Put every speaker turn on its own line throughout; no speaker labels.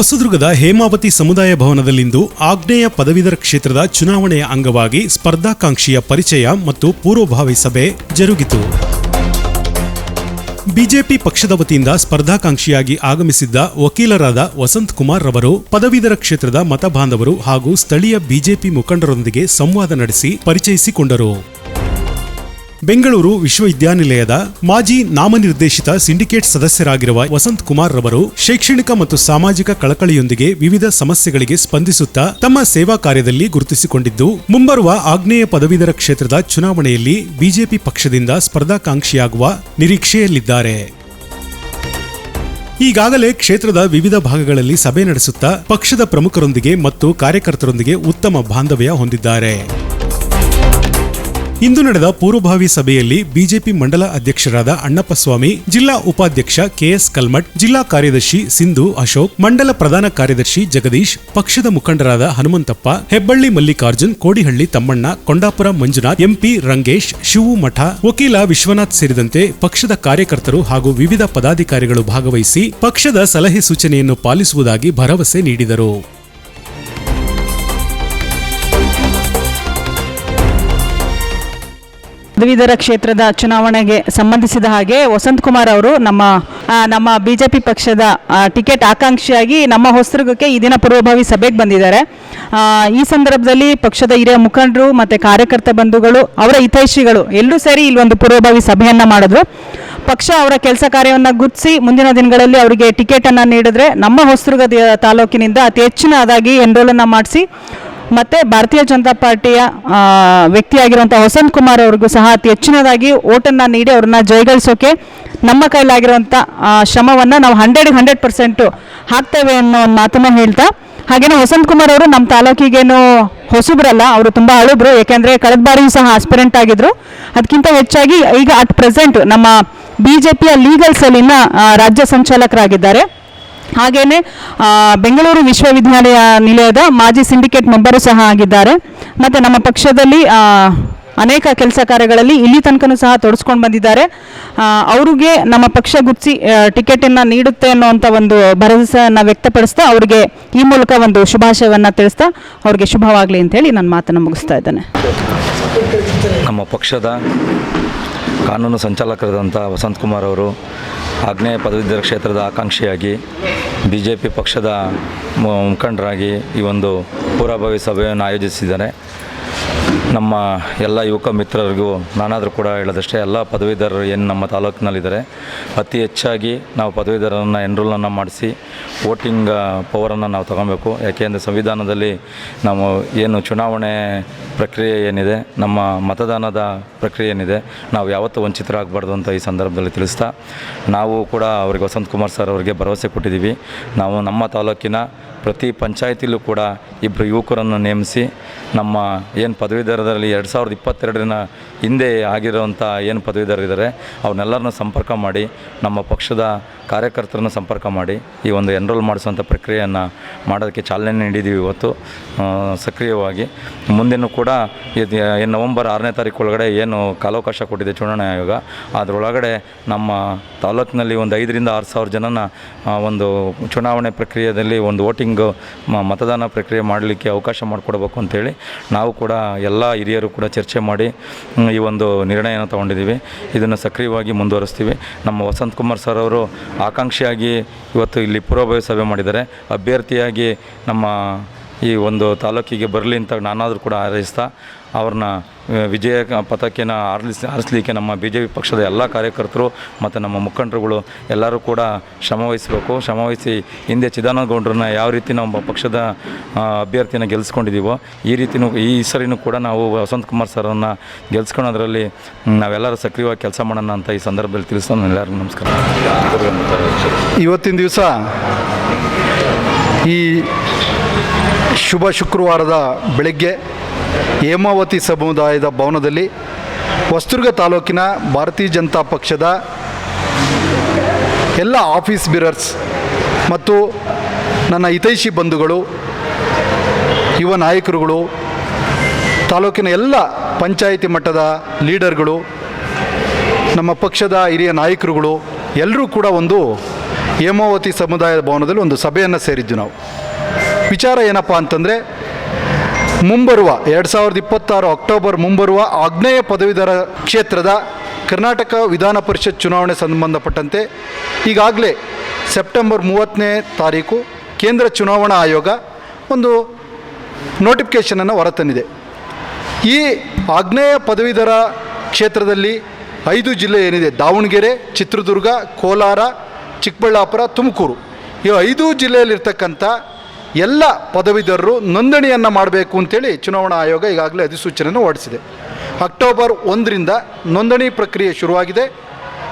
ಹೊಸದುರ್ಗದ ಹೇಮಾವತಿ ಸಮುದಾಯ ಭವನದಲ್ಲಿಂದು ಆಗ್ನೇಯ ಪದವೀಧರ ಕ್ಷೇತ್ರದ ಚುನಾವಣೆಯ ಅಂಗವಾಗಿ ಸ್ಪರ್ಧಾಕಾಂಕ್ಷಿಯ ಪರಿಚಯ ಮತ್ತು ಪೂರ್ವಭಾವಿ ಸಭೆ ಜರುಗಿತು. ಬಿಜೆಪಿ ಪಕ್ಷದ ವತಿಯಿಂದ ಸ್ಪರ್ಧಾಕಾಂಕ್ಷಿಯಾಗಿ ಆಗಮಿಸಿದ್ದ ವಕೀಲರಾದ ವಸಂತ್ ಕುಮಾರ್ ರವರು, ಪದವೀಧರ ಕ್ಷೇತ್ರದ ಮತಬಾಂಧವರು ಹಾಗೂ ಸ್ಥಳೀಯ ಬಿಜೆಪಿ ಮುಖಂಡರೊಂದಿಗೆ ಸಂವಾದ ನಡೆಸಿ ಪರಿಚಯಿಸಿಕೊಂಡರು. ಬೆಂಗಳೂರು ವಿಶ್ವವಿದ್ಯಾನಿಲಯದ ಮಾಜಿ ನಾಮನಿರ್ದೇಶಿತ ಸಿಂಡಿಕೇಟ್ ಸದಸ್ಯರಾಗಿರುವ ವಸಂತ್ ಕುಮಾರ್ ರವರು ಶೈಕ್ಷಣಿಕ ಮತ್ತು ಸಾಮಾಜಿಕ ಕಳಕಳಿಯೊಂದಿಗೆ ವಿವಿಧ ಸಮಸ್ಯೆಗಳಿಗೆ ಸ್ಪಂದಿಸುತ್ತಾ ತಮ್ಮ ಸೇವಾ ಕಾರ್ಯದಲ್ಲಿ ಗುರುತಿಸಿಕೊಂಡಿದ್ದು, ಮುಂಬರುವ ಆಗ್ನೇಯ ಪದವೀಧರ ಕ್ಷೇತ್ರದ ಚುನಾವಣೆಯಲ್ಲಿ ಬಿಜೆಪಿ ಪಕ್ಷದಿಂದ ಸ್ಪರ್ಧಾಕಾಂಕ್ಷಿಯಾಗುವ ನಿರೀಕ್ಷೆಯಲ್ಲಿದ್ದಾರೆ. ಈಗಾಗಲೇ ಕ್ಷೇತ್ರದ ವಿವಿಧ ಭಾಗಗಳಲ್ಲಿ ಸಭೆ ನಡೆಸುತ್ತಾ ಪಕ್ಷದ ಪ್ರಮುಖರೊಂದಿಗೆ ಮತ್ತು ಕಾರ್ಯಕರ್ತರೊಂದಿಗೆ ಉತ್ತಮ ಬಾಂಧವ್ಯ ಹೊಂದಿದ್ದಾರೆ. ಇಂದು ನಡೆದ ಪೂರ್ವಭಾವಿ ಸಭೆಯಲ್ಲಿ ಬಿಜೆಪಿ ಮಂಡಲ ಅಧ್ಯಕ್ಷರಾದ ಅಣ್ಣಪ್ಪಸ್ವಾಮಿ, ಜಿಲ್ಲಾ ಉಪಾಧ್ಯಕ್ಷ ಕೆಎಸ್ ಕಲ್ಮಠ್, ಜಿಲ್ಲಾ ಕಾರ್ಯದರ್ಶಿ ಸಿಂಧು ಅಶೋಕ್, ಮಂಡಲ ಪ್ರಧಾನ ಕಾರ್ಯದರ್ಶಿ ಜಗದೀಶ್, ಪಕ್ಷದ ಮುಖಂಡರಾದ ಹನುಮಂತಪ್ಪ, ಹೆಬ್ಬಳ್ಳಿ ಮಲ್ಲಿಕಾರ್ಜುನ್, ಕೋಡಿಹಳ್ಳಿ ತಮ್ಮಣ್ಣ, ಕೊಂಡಾಪುರ ಮಂಜುನಾಥ್, ಎಂಪಿ ರಂಗೇಶ್, ಶಿವು ಮಠ, ವಕೀಲ ವಿಶ್ವನಾಥ್ ಸೇರಿದಂತೆ ಪಕ್ಷದ ಕಾರ್ಯಕರ್ತರು ಹಾಗೂ ವಿವಿಧ ಪದಾಧಿಕಾರಿಗಳು ಭಾಗವಹಿಸಿ ಪಕ್ಷದ ಸಲಹೆ ಸೂಚನೆಯನ್ನು ಪಾಲಿಸುವುದಾಗಿ ಭರವಸೆ ನೀಡಿದರು.
ಪದವೀಧರ ಕ್ಷೇತ್ರದ ಚುನಾವಣೆಗೆ ಸಂಬಂಧಿಸಿದ ಹಾಗೆ ವಸಂತ್ ಕುಮಾರ್ ಅವರು ನಮ್ಮ ನಮ್ಮ ಬಿಜೆಪಿ ಪಕ್ಷದ ಟಿಕೆಟ್ ಆಕಾಂಕ್ಷಿಯಾಗಿ ನಮ್ಮ ಹೊಸದುರ್ಗಕ್ಕೆ ಈ ದಿನ ಪೂರ್ವಭಾವಿ ಸಭೆಗೆ ಬಂದಿದ್ದಾರೆ. ಈ ಸಂದರ್ಭದಲ್ಲಿ ಪಕ್ಷದ ಹಿರಿಯ ಮುಖಂಡರು ಮತ್ತು ಕಾರ್ಯಕರ್ತ ಬಂಧುಗಳು, ಅವರ ಹಿತೈಷಿಗಳು ಎಲ್ಲರೂ ಸೇರಿ ಇಲ್ಲೊಂದು ಪೂರ್ವಭಾವಿ ಸಭೆಯನ್ನು ಮಾಡಿದ್ರು. ಪಕ್ಷ ಅವರ ಕೆಲಸ ಕಾರ್ಯವನ್ನು ಗುರುತಿಸಿ ಮುಂದಿನ ದಿನಗಳಲ್ಲಿ ಅವರಿಗೆ ಟಿಕೆಟನ್ನು ನೀಡಿದ್ರೆ ನಮ್ಮ ಹೊಸದುರ್ಗ ತಾಲೂಕಿನಿಂದ ಅತಿ ಹೆಚ್ಚಿನದಾಗಿ ಎನ್ರೋಲನ್ನು ಮಾಡಿಸಿ ಮತ್ತು ಭಾರತೀಯ ಜನತಾ ಪಾರ್ಟಿಯ ವ್ಯಕ್ತಿಯಾಗಿರುವಂಥ ವಸಂತ್ ಕುಮಾರ್ ಅವ್ರಿಗೂ ಸಹ ಅತಿ ಹೆಚ್ಚಿನದಾಗಿ ಓಟನ್ನು ನೀಡಿ ಅವ್ರನ್ನ ಜಯಗಳಿಸೋಕೆ ನಮ್ಮ ಕೈಲಾಗಿರುವಂಥ ಶ್ರಮವನ್ನು ನಾವು ಹಂಡ್ರೆಡ್ ಹಂಡ್ರೆಡ್ ಪರ್ಸೆಂಟು ಹಾಕ್ತೇವೆ ಅನ್ನೋ ಒಂದು ಮಾತನ್ನು ಹೇಳ್ತಾ, ಹಾಗೇನೆ ವಸಂತ್ ಕುಮಾರ್ ಅವರು ನಮ್ಮ ತಾಲೂಕಿಗೇನು ಹೊಸಬ್ರಲ್ಲ, ಅವರು ತುಂಬ ಹಳುಬ್ರು ಏಕೆಂದರೆ ಕಳೆದ ಬಾರಿಯೂ ಸಹ ಆಸ್ಪಿರೆಂಟ್ ಆಗಿದ್ರು. ಅದಕ್ಕಿಂತ ಹೆಚ್ಚಾಗಿ ಈಗ ಅಟ್ ಪ್ರೆಸೆಂಟ್ ನಮ್ಮ ಬಿ ಜೆ ಪಿಯ ಲೀಗಲ್ ಸೆಲ್ಲಿನ ರಾಜ್ಯ ಸಂಚಾಲಕರಾಗಿದ್ದಾರೆ. ಹಾಗೇನೆ ಬೆಂಗಳೂರು ವಿಶ್ವವಿದ್ಯಾಲಯ ನಿಲಯದ ಮಾಜಿ ಸಿಂಡಿಕೇಟ್ ಮೆಂಬರು ಸಹ ಆಗಿದ್ದಾರೆ. ಮತ್ತು ನಮ್ಮ ಪಕ್ಷದಲ್ಲಿ ಅನೇಕ ಕೆಲಸ ಕಾರ್ಯಗಳಲ್ಲಿ ಇಲ್ಲಿ ತನಕನೂ ಸಹ ತೊಡಸ್ಕೊಂಡು ಬಂದಿದ್ದಾರೆ. ಅವರಿಗೆ ನಮ್ಮ ಪಕ್ಷ ಗುರ್ತಿಸಿ ಟಿಕೆಟನ್ನು ನೀಡುತ್ತೆ ಅನ್ನುವಂಥ ಒಂದು ಭರವಸೆಯನ್ನು ವ್ಯಕ್ತಪಡಿಸ್ತಾ ಅವರಿಗೆ ಈ ಮೂಲಕ ಒಂದು ಶುಭಾಶಯವನ್ನು ತಿಳಿಸ್ತಾ ಅವ್ರಿಗೆ ಶುಭವಾಗಲಿ ಅಂತೇಳಿ ನನ್ನ ಮಾತನ್ನು ಮುಗಿಸ್ತಾ ಇದ್ದೇನೆ.
ನಮ್ಮ ಪಕ್ಷದ ಕಾನೂನು ಸಂಚಾಲಕರಾದಂಥ ವಸಂತ್ ಕುಮಾರ್ ಅವರು, ಆಗ್ನೇಯ ಪದವೀಧರ ಕ್ಷೇತ್ರದ ಆಕಾಂಕ್ಷಿಯಾಗಿ ಬಿ ಜೆ ಪಿ ಪಕ್ಷದ ಮುಖಂಡರಾಗಿ ಈ ಒಂದು ಪೂರ್ವಭಾವಿ ಸಭೆಯನ್ನು ಆಯೋಜಿಸಿದ್ದಾರೆ. ನಮ್ಮ ಎಲ್ಲ ಯುವಕ ಮಿತ್ರರಿಗೂ ನಾನಾದರೂ ಕೂಡ ಹೇಳೋದಷ್ಟೇ, ಎಲ್ಲ ಪದವೀಧರರು ಏನು ನಮ್ಮ ತಾಲೂಕಿನಲ್ಲಿದ್ದಾರೆ, ಅತಿ ಹೆಚ್ಚಾಗಿ ನಾವು ಪದವೀಧರರನ್ನು ಎನ್ರೋಲನ್ನು ಮಾಡಿಸಿ, ವೋಟಿಂಗ್ ಪವರನ್ನು ನಾವು ತಗೊಬೇಕು. ಯಾಕೆಂದರೆ ಸಂವಿಧಾನದಲ್ಲಿ ನಾವು ಏನು ಚುನಾವಣೆ ಪ್ರಕ್ರಿಯೆ ಏನಿದೆ, ನಮ್ಮ ಮತದಾನದ ಪ್ರಕ್ರಿಯೆ ಏನಿದೆ, ನಾವು ಯಾವತ್ತೂ ವಂಚಿತರಾಗಬಾರ್ದು ಅಂತ ಈ ಸಂದರ್ಭದಲ್ಲಿ ತಿಳಿಸ್ತಾ, ನಾವು ಕೂಡ ಅವರಿಗೆ ವಸಂತ್ ಕುಮಾರ್ ಸರ್ ಅವರಿಗೆ ಭರವಸೆ ಕೊಟ್ಟಿದ್ದೀವಿ. ನಾವು ನಮ್ಮ ತಾಲೂಕಿನ ಪ್ರತಿ ಪಂಚಾಯತಿಲೂ ಕೂಡ ಇಬ್ಬರು ಯುವಕರನ್ನು ನೇಮಿಸಿ ನಮ್ಮ ಏನು ಪದವೀಧರದಲ್ಲಿ ಎರಡು ಸಾವಿರದ ಇಪ್ಪತ್ತೆರಡರಿನ ಹಿಂದೆ ಆಗಿರುವಂಥ ಏನು ಪದವೀಧರರಿದ್ದಾರೆ, ಅವನ್ನೆಲ್ಲರನ್ನ ಸಂಪರ್ಕ ಮಾಡಿ, ನಮ್ಮ ಪಕ್ಷದ ಕಾರ್ಯಕರ್ತರನ್ನು ಸಂಪರ್ಕ ಮಾಡಿ ಈ ಒಂದು ಎನ್ರೋಲ್ ಮಾಡಿಸುವಂಥ ಪ್ರಕ್ರಿಯೆಯನ್ನು ಮಾಡೋದಕ್ಕೆ ಚಾಲನೆ ನೀಡಿದ್ದೀವಿ ಇವತ್ತು. ಸಕ್ರಿಯವಾಗಿ. ಮುಂದಿನ ಕೂಡ ಏನು ನವಂಬರ್ ಆರನೇ ತಾರೀಕು ಒಳಗಡೆ ಏನು ಕಾಲಾವಕಾಶ ಕೊಟ್ಟಿದೆ ಚುನಾವಣಾ ಆಯೋಗ, ಅದರೊಳಗಡೆ ನಮ್ಮ ತಾಲೂಕಿನಲ್ಲಿ ಒಂದು ಐದರಿಂದ ಆರು ಸಾವಿರ ಜನನ ಒಂದು ಚುನಾವಣೆ ಪ್ರಕ್ರಿಯೆಯಲ್ಲಿ ಒಂದು ವೋಟಿಂಗ್ ಮತದಾನ ಪ್ರಕ್ರಿಯೆ ಮಾಡಲಿಕ್ಕೆ ಅವಕಾಶ ಮಾಡಿಕೊಡ್ಬೇಕು ಅಂತೇಳಿ ನಾವು ಕೂಡ ಎಲ್ಲ ಹಿರಿಯರು ಕೂಡ ಚರ್ಚೆ ಮಾಡಿ ಈ ಒಂದು ನಿರ್ಣಯನ ತಗೊಂಡಿದ್ದೀವಿ. ಇದನ್ನು ಸಕ್ರಿಯವಾಗಿ ಮುಂದುವರಿಸ್ತೀವಿ. ನಮ್ಮ ವಸಂತ್ ಕುಮಾರ್ ಸರ್ ಅವರು ಆಕಾಂಕ್ಷಿಯಾಗಿ ಇವತ್ತು ಇಲ್ಲಿ ಪೂರ್ವಭಾವಿ ಸಭೆ ಮಾಡಿದ್ದಾರೆ. ಅಭ್ಯರ್ಥಿಯಾಗಿ ನಮ್ಮ ಈ ಒಂದು ತಾಲೂಕಿಗೆ ಬರಲಿ ಅಂತ ನಾನಾದರೂ ಕೂಡ ಆರೈಸ್ತಾ ಅವ್ರನ್ನ ವಿಜಯ ಪತಾಕೆನ ಆರಿಸಿ ಆರಿಸಲಿಕ್ಕೆ ನಮ್ಮ ಬಿ ಜೆ ಪಿ ಪಕ್ಷದ ಎಲ್ಲ ಕಾರ್ಯಕರ್ತರು ಮತ್ತು ನಮ್ಮ ಮುಖಂಡರುಗಳು ಎಲ್ಲರೂ ಕೂಡ ಶ್ರಮವಹಿಸಬೇಕು ಶ್ರಮವಹಿಸಿ ಹಿಂದೆ ಚಿದಾನಂದ ಗೌಡ್ರನ್ನ ಯಾವ ರೀತಿ ನಮ್ಮ ಪಕ್ಷದ ಅಭ್ಯರ್ಥಿನ ಗೆಲ್ಲಿಸ್ಕೊಂಡಿದ್ದೀವೋ ಈ ರೀತಿನೂ, ಈ ಸರಿನೂ ಕೂಡ ನಾವು ವಸಂತ್ ಕುಮಾರ್ ಸರನ್ನು ಗೆಲ್ಸ್ಕೊಳೋದ್ರಲ್ಲಿ ನಾವೆಲ್ಲರೂ ಸಕ್ರಿಯವಾಗಿ ಕೆಲಸ ಮಾಡೋಣ ಅಂತ ಈ ಸಂದರ್ಭದಲ್ಲಿ ತಿಳ್ಸೋಣ ಎಲ್ಲರಿಗೂ ನಮಸ್ಕಾರ.
ಇವತ್ತಿನ ದಿವಸ ಈ ಶುಭ ಶುಕ್ರವಾರದ ಬೆಳಗ್ಗೆ ಹೇಮಾವತಿ ಸಮುದಾಯದ ಭವನದಲ್ಲಿ ಹೊಸದುರ್ಗ ತಾಲೂಕಿನ ಭಾರತೀಯ ಜನತಾ ಪಕ್ಷದ ಎಲ್ಲ ಆಫೀಸ್ ಬಿರರ್ಸ್ ಮತ್ತು ನನ್ನ ಹಿತೈಷಿ ಬಂಧುಗಳು, ಯುವ ನಾಯಕರುಗಳು, ತಾಲೂಕಿನ ಎಲ್ಲ ಪಂಚಾಯಿತಿ ಮಟ್ಟದ ಲೀಡರ್ಗಳು, ನಮ್ಮ ಪಕ್ಷದ ಹಿರಿಯ ನಾಯಕರುಗಳು, ಎಲ್ಲರೂ ಕೂಡ ಒಂದು ಹೇಮಾವತಿ ಸಮುದಾಯದ ಭವನದಲ್ಲಿ ಒಂದು ಸಭೆಯನ್ನು ಸೇರಿದ್ದು ನಾವು. ವಿಚಾರ ಏನಪ್ಪ ಅಂತಂದರೆ ಮುಂಬರುವ ಎರಡು ಸಾವಿರದ ಇಪ್ಪತ್ತಾರು ಅಕ್ಟೋಬರ್ ಮುಂಬರುವ ಆಗ್ನೇಯ ಪದವೀಧರ ಕ್ಷೇತ್ರದ ಕರ್ನಾಟಕ ವಿಧಾನ ಪರಿಷತ್ ಚುನಾವಣೆ ಸಂಬಂಧಪಟ್ಟಂತೆ ಈಗಾಗಲೇ ಸೆಪ್ಟೆಂಬರ್ ಮೂವತ್ತನೇ ತಾರೀಕು ಕೇಂದ್ರ ಚುನಾವಣಾ ಆಯೋಗ ಒಂದು ನೋಟಿಫಿಕೇಷನನ್ನು ಹೊರತಂದಿದೆ. ಈ ಆಗ್ನೇಯ ಪದವೀಧರ ಕ್ಷೇತ್ರದಲ್ಲಿ ಐದು ಜಿಲ್ಲೆ ಏನಿದೆ? ದಾವಣಗೆರೆ, ಚಿತ್ರದುರ್ಗ, ಕೋಲಾರ, ಚಿಕ್ಕಬಳ್ಳಾಪುರ, ತುಮಕೂರು. ಈ ಐದು ಜಿಲ್ಲೆಯಲ್ಲಿರ್ತಕ್ಕಂಥ ಎಲ್ಲ ಪದವೀಧರರು ನೋಂದಣಿಯನ್ನು ಮಾಡಬೇಕು ಅಂತೇಳಿ ಚುನಾವಣಾ ಆಯೋಗ ಈಗಾಗಲೇ ಅಧಿಸೂಚನೆಯನ್ನು ಹೊರಡಿಸಿದೆ. ಅಕ್ಟೋಬರ್ ಒಂದರಿಂದ ನೋಂದಣಿ ಪ್ರಕ್ರಿಯೆ ಶುರುವಾಗಿದೆ.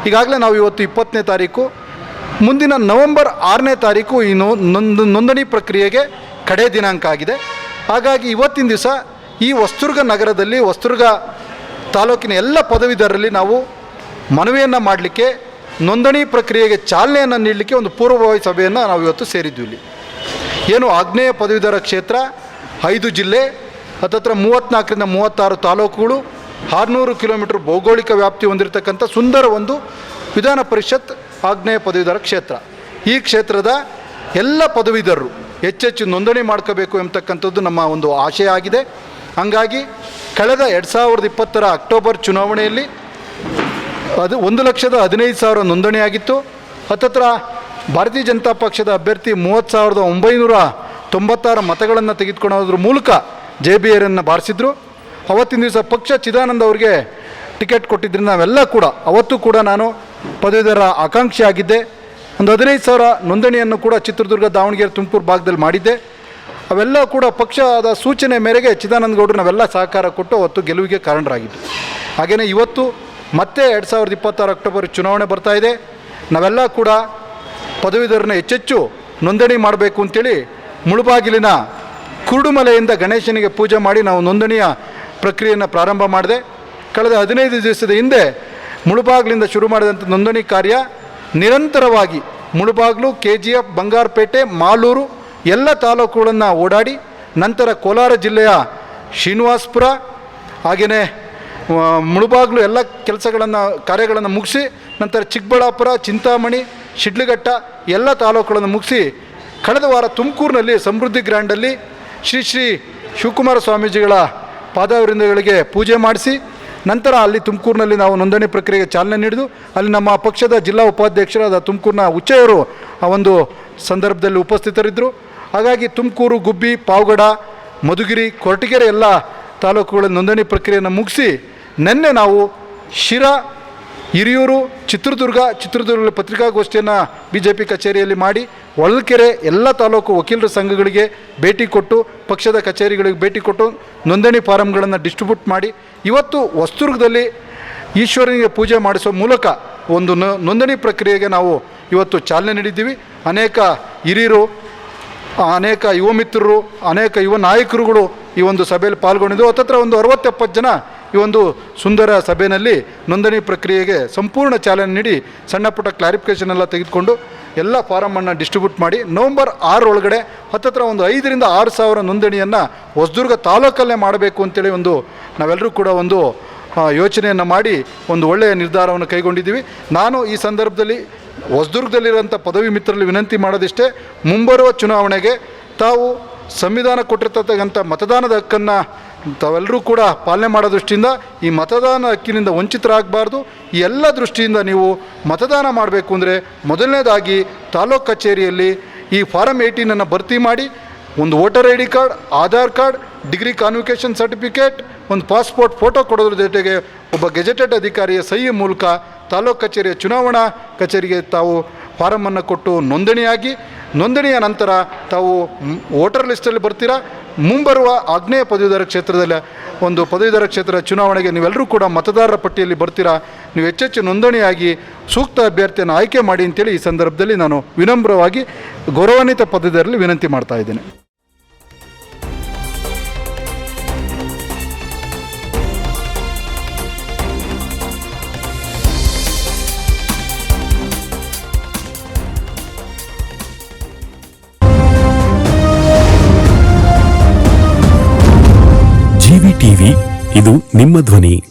ಈಗಾಗಲೇ ನಾವು ಇವತ್ತು ಇಪ್ಪತ್ತನೇ ತಾರೀಕು, ಮುಂದಿನ ನವೆಂಬರ್ ಆರನೇ ತಾರೀಕು ಈ ನೊಂದು, ನೋಂದಣಿ ಪ್ರಕ್ರಿಯೆಗೆ ಕಡೆ ದಿನಾಂಕ ಆಗಿದೆ. ಹಾಗಾಗಿ ಇವತ್ತಿನ ದಿವಸ ಈ ವಸ್ತುರ್ಗ ನಗರದಲ್ಲಿ ವಸ್ತುರ್ಗ ತಾಲೂಕಿನ ಎಲ್ಲ ಪದವೀಧರರಲ್ಲಿ ನಾವು ಮನವಿಯನ್ನು ಮಾಡಲಿಕ್ಕೆ, ನೋಂದಣಿ ಪ್ರಕ್ರಿಯೆಗೆ ಚಾಲನೆಯನ್ನು ನೀಡಲಿಕ್ಕೆ ಒಂದು ಪೂರ್ವಭಾವಿ ಸಭೆಯನ್ನು ನಾವು ಇವತ್ತು ಸೇರಿದ್ವಿ ಇಲ್ಲಿ. ಏನು ಆಗ್ನೇಯ ಪದವೀಧರ ಕ್ಷೇತ್ರ, ಐದು ಜಿಲ್ಲೆ, ಹತ್ತತ್ರ ಮೂವತ್ತ್ನಾಲ್ಕರಿಂದ ಮೂವತ್ತಾರು ತಾಲೂಕುಗಳು, ಆರುನೂರು ಕಿಲೋಮೀಟರ್ ಭೌಗೋಳಿಕ ವ್ಯಾಪ್ತಿ ಹೊಂದಿರತಕ್ಕಂಥ ಸುಂದರ ಒಂದು ವಿಧಾನ ಪರಿಷತ್ ಆಗ್ನೇಯ ಪದವೀಧರ ಕ್ಷೇತ್ರ. ಈ ಕ್ಷೇತ್ರದ ಎಲ್ಲ ಪದವೀಧರರು ಹೆಚ್ಚೆಚ್ಚು ನೋಂದಣಿ ಮಾಡ್ಕೋಬೇಕು ಎಂಬತಕ್ಕಂಥದ್ದು ನಮ್ಮ ಒಂದು ಆಶಯ ಆಗಿದೆ. ಹಾಗಾಗಿ ಕಳೆದ ಎರಡು ಸಾವಿರದ ಇಪ್ಪತ್ತರ ಅಕ್ಟೋಬರ್ ಚುನಾವಣೆಯಲ್ಲಿ ಅದು ಒಂದು ಲಕ್ಷದ ಹದಿನೈದು ಸಾವಿರ ನೋಂದಣಿಯಾಗಿತ್ತು ಹತ್ತತ್ರ ಭಾರತೀಯ ಜನತಾ ಪಕ್ಷದ ಅಭ್ಯರ್ಥಿ ಮೂವತ್ತು ಸಾವಿರದ ಒಂಬೈನೂರ ತೊಂಬತ್ತಾರು ಮತಗಳನ್ನು ತೆಗೆದುಕೊಳ್ಳೋದ್ರ ಮೂಲಕ ಜೆ ಬಿ ಆರನ್ನು ಬಾರಿಸಿದ್ರು. ಅವತ್ತಿನ ದಿವಸ ಪಕ್ಷ ಚಿದಾನಂದ ಅವರಿಗೆ ಟಿಕೆಟ್ ಕೊಟ್ಟಿದ್ದರಿಂದ ನಾವೆಲ್ಲ ಕೂಡ, ಅವತ್ತು ಕೂಡ ನಾನು ಪದವೀಧರ ಆಕಾಂಕ್ಷಿ ಆಗಿದ್ದೆ. ಒಂದು ಹದಿನೈದು ಸಾವಿರ ನೋಂದಣಿಯನ್ನು ಕೂಡ ಚಿತ್ರದುರ್ಗ ದಾವಣಗೆರೆ ತುಮಕೂರು ಭಾಗದಲ್ಲಿ ಮಾಡಿದ್ದೆ. ಅವೆಲ್ಲ ಕೂಡ ಪಕ್ಷದ ಸೂಚನೆ ಮೇರೆಗೆ ಚಿದಾನಂದ ಗೌಡರು ನಾವೆಲ್ಲ ಸಹಕಾರ ಕೊಟ್ಟು ಅವತ್ತು ಗೆಲುವಿಗೆ ಕಾರಣರಾಗಿದ್ದು. ಹಾಗೆಯೇ ಇವತ್ತು ಮತ್ತೆ ಎರಡು ಸಾವಿರದ ಇಪ್ಪತ್ತಾರು ಅಕ್ಟೋಬರ್ ಚುನಾವಣೆ ಬರ್ತಾ ಇದೆ. ನಾವೆಲ್ಲ ಕೂಡ ಪದವೀಧರನ್ನ ಹೆಚ್ಚೆಚ್ಚು ನೋಂದಣಿ ಮಾಡಬೇಕು ಅಂತೇಳಿ ಮುಳುಬಾಗಿಲಿನ ಕುರುಡುಮಲೆಯಿಂದ ಗಣೇಶನಿಗೆ ಪೂಜೆ ಮಾಡಿ ನಾವು ನೋಂದಣಿಯ ಪ್ರಕ್ರಿಯೆಯನ್ನು ಪ್ರಾರಂಭ ಮಾಡಿದೆ. ಕಳೆದ ಹದಿನೈದು ದಿವಸದ ಹಿಂದೆ ಮುಳುಬಾಗಿಲಿಂದ ಶುರು ಮಾಡಿದಂಥ ನೋಂದಣಿ ಕಾರ್ಯ ನಿರಂತರವಾಗಿ Mulbagal K G F Bangarapete, Malur ಎಲ್ಲ ತಾಲೂಕುಗಳನ್ನು ಓಡಾಡಿ ನಂತರ ಕೋಲಾರ ಜಿಲ್ಲೆಯ ಶ್ರೀನಿವಾಸ್ಪುರ ಹಾಗೆಯೇ ಮುಳುಬಾಗಿಲು ಎಲ್ಲ ಕೆಲಸಗಳನ್ನು ಕಾರ್ಯಗಳನ್ನು ಮುಗಿಸಿ ನಂತರ ಚಿಕ್ಕಬಳ್ಳಾಪುರ, ಚಿಂತಾಮಣಿ ಶಿಡ್ಲಘಟ್ಟ ಎಲ್ಲ ತಾಲೂಕುಗಳನ್ನು ಮುಗಿಸಿ ಕಳೆದ ವಾರ ತುಮಕೂರಿನಲ್ಲಿ ಸಮೃದ್ಧಿ ಗ್ರ್ಯಾಂಡಲ್ಲಿ ಶ್ರೀ ಶ್ರೀ ಶಿವಕುಮಾರ ಸ್ವಾಮೀಜಿಗಳ ಪಾದವೃಂದಗಳಿಗೆ ಪೂಜೆ ಮಾಡಿಸಿ ನಂತರ ಅಲ್ಲಿ ತುಮಕೂರಿನಲ್ಲಿ ನಾವು ನೋಂದಣಿ ಪ್ರಕ್ರಿಯೆಗೆ ಚಾಲನೆ ನೀಡಿದು ಅಲ್ಲಿ ನಮ್ಮ ಪಕ್ಷದ ಜಿಲ್ಲಾ ಉಪಾಧ್ಯಕ್ಷರಾದ ತುಮಕೂರಿನ ಉಚ್ಚಯರು ಆ ಒಂದು ಸಂದರ್ಭದಲ್ಲಿ ಉಪಸ್ಥಿತರಿದ್ದರು. ಹಾಗಾಗಿ ತುಮಕೂರು, ಗುಬ್ಬಿ, ಪಾವಗಡ, ಮಧುಗಿರಿ, ಕೊರಟಗೆರೆ ಎಲ್ಲ ತಾಲೂಕುಗಳ ನೋಂದಣಿ ಪ್ರಕ್ರಿಯೆಯನ್ನು ಮುಗಿಸಿ ನಿನ್ನೆ ನಾವು ಶಿರಾ ಹಿರಿಯೂರು ಚಿತ್ರದುರ್ಗ ಚಿತ್ರದುರ್ಗದಲ್ಲಿ ಪತ್ರಿಕಾಗೋಷ್ಠಿಯನ್ನು ಬಿ ಜೆ ಪಿ ಕಚೇರಿಯಲ್ಲಿ ಮಾಡಿ ಹೊಳಲ್ಕೆರೆ ಎಲ್ಲ ತಾಲೂಕು ವಕೀಲರ ಸಂಘಗಳಿಗೆ ಭೇಟಿ ಕೊಟ್ಟು, ಪಕ್ಷದ ಕಚೇರಿಗಳಿಗೆ ಭೇಟಿ ಕೊಟ್ಟು ನೋಂದಣಿ ಫಾರಂಗಳನ್ನು ಡಿಸ್ಟ್ರಿಬ್ಯೂಟ್ ಮಾಡಿ ಇವತ್ತು ಹೊಸದುರ್ಗದಲ್ಲಿ ಈಶ್ವರನಿಗೆ ಪೂಜೆ ಮಾಡಿಸೋ ಮೂಲಕ ಒಂದು ನೋಂದಣಿ ಪ್ರಕ್ರಿಯೆಗೆ ನಾವು ಇವತ್ತು ಚಾಲನೆ ನೀಡಿದ್ದೀವಿ. ಅನೇಕ ಹಿರಿಯರು, ಅನೇಕ ಯುವ ಮಿತ್ರರು, ಅನೇಕ ಯುವ ನಾಯಕರುಗಳು ಈ ಒಂದು ಸಭೆಯಲ್ಲಿ ಪಾಲ್ಗೊಂಡಿದ್ದು. ಹತ್ತತ್ರ ಒಂದು ಅರವತ್ತೆಪ್ಪತ್ತು ಜನ ಈ ಒಂದು ಸುಂದರ ಸಭೆಯಲ್ಲಿ ನೋಂದಣಿ ಪ್ರಕ್ರಿಯೆಗೆ ಸಂಪೂರ್ಣ ಚಾಲನೆ ನೀಡಿ ಸಣ್ಣ ಪುಟ್ಟ ಕ್ಲಾರಿಫಿಕೇಷನ್ ಎಲ್ಲ ತೆಗೆದುಕೊಂಡು ಎಲ್ಲ ಫಾರಮನ್ನು ಡಿಸ್ಟ್ರಿಬ್ಯೂಟ್ ಮಾಡಿ ನವಂಬರ್ ಆರೊಳಗಡೆ ಹತ್ತತ್ರ ಒಂದು ಐದರಿಂದ ಆರು ಸಾವಿರ ನೋಂದಣಿಯನ್ನು ಹೊಸದುರ್ಗ ತಾಲೂಕಲ್ಲೇ ಮಾಡಬೇಕು ಅಂತೇಳಿ ಒಂದು ನಾವೆಲ್ಲರೂ ಕೂಡ ಒಂದು ಯೋಚನೆಯನ್ನು ಮಾಡಿ ಒಂದು ಒಳ್ಳೆಯ ನಿರ್ಧಾರವನ್ನು ಕೈಗೊಂಡಿದ್ದೀವಿ. ನಾನು ಈ ಸಂದರ್ಭದಲ್ಲಿ ಹೊಸದುರ್ಗದಲ್ಲಿರುವಂಥ ಪದವಿ ಮಿತ್ರರಲ್ಲಿ ವಿನಂತಿ ಮಾಡೋದಿಷ್ಟೇ, ಮುಂಬರುವ ಚುನಾವಣೆಗೆ ತಾವು ಸಂವಿಧಾನ ಕೊಟ್ಟಿರ್ತಕ್ಕಂಥ ಮತದಾನದ ಹಕ್ಕನ್ನು ತಾವೆಲ್ಲರೂ ಕೂಡ ಪಾಲನೆ ಮಾಡೋ ದೃಷ್ಟಿಯಿಂದ ಈ ಮತದಾನ ಹಕ್ಕಿನಿಂದ ವಂಚಿತರಾಗಬಾರ್ದು. ಈ ಎಲ್ಲ ದೃಷ್ಟಿಯಿಂದ ನೀವು ಮತದಾನ ಮಾಡಬೇಕು ಅಂದರೆ ಮೊದಲನೇದಾಗಿ ತಾಲೂಕು ಕಚೇರಿಯಲ್ಲಿ ಈ ಫಾರಮ್ ಏಯ್ಟೀನನ್ನು ಭರ್ತಿ ಮಾಡಿ ಒಂದು voter I D card, Aadhaar card, degree convocation certificate, ಒಂದು ಪಾಸ್ಪೋರ್ಟ್ ಫೋಟೋ ಕೊಡೋದ್ರ ಜೊತೆಗೆ ಒಬ್ಬ ಗೆಜೆಟೆಡ್ ಅಧಿಕಾರಿಯ ಸಹಿ ಮೂಲಕ ತಾಲೂಕು ಕಚೇರಿಯ ಚುನಾವಣಾ ಕಚೇರಿಗೆ ತಾವು ಫಾರಮನ್ನು ಕೊಟ್ಟು ನೋಂದಣಿಯಾಗಿ, ನೋಂದಣಿಯ ನಂತರ ತಾವು ವೋಟರ್ ಲಿಸ್ಟಲ್ಲಿ ಬರ್ತೀರಾ? ಮುಂಬರುವ ಆಗ್ನೇಯ ಪದವೀಧರ ಕ್ಷೇತ್ರದಲ್ಲಿ ಒಂದು ಪದವೀಧರ ಕ್ಷೇತ್ರ ಚುನಾವಣೆಗೆ ನೀವೆಲ್ಲರೂ ಕೂಡ ಮತದಾರರ ಪಟ್ಟಿಯಲ್ಲಿ ಬರ್ತೀರಾ? ನೀವು ಹೆಚ್ಚೆಚ್ಚು ನೋಂದಣಿಯಾಗಿ ಸೂಕ್ತ ಅಭ್ಯರ್ಥಿಯನ್ನು ಆಯ್ಕೆ ಮಾಡಿ ಅಂತೇಳಿ ಈ ಸಂದರ್ಭದಲ್ಲಿ ನಾನು ವಿನಮ್ರವಾಗಿ ಗೌರವಾನ್ವಿತ ಪದವೀಧರಲ್ಲಿ ವಿನಂತಿ ಮಾಡ್ತಾ ಇದ್ದೇನೆ.
ನಿಮ್ಮ ಧ್ವನಿ.